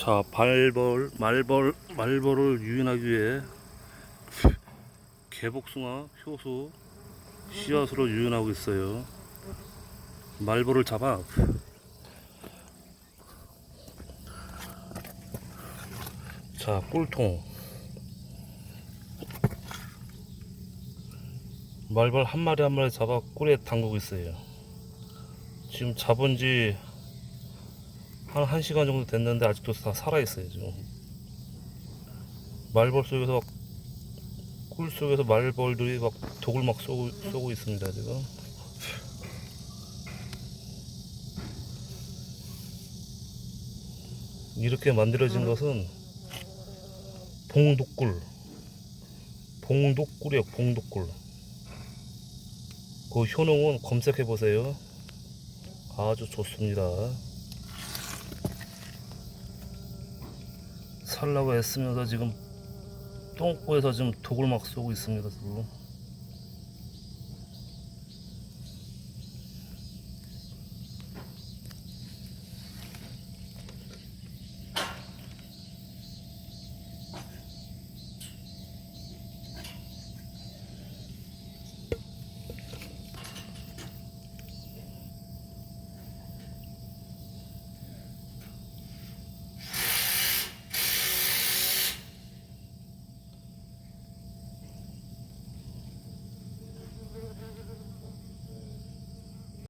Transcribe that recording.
자, 발벌, 말벌, 말벌을 유인하기 위해 개복숭아, 효소, 씨앗으로 유인하고 있어요. 말벌을 잡아. 자, 꿀통. 말벌 한 마리 한 마리 잡아 꿀에 담그고 있어요. 지금 잡은 지 한 1시간 정도 됐는데 아직도 다 살아있어요 지금. 말벌 속에서 막, 꿀 속에서 말벌들이 막 독을 막 쏘고, 쏘고 있습니다 지금. 이렇게 만들어진 것은 봉독꿀. 봉독꿀이요 봉독꿀. 그 효능은 검색해 보세요. 아주 좋습니다 살라고 애쓰면서 지금 똥꼬에서 지금 독을 막 쏘고 있습니다. 지금.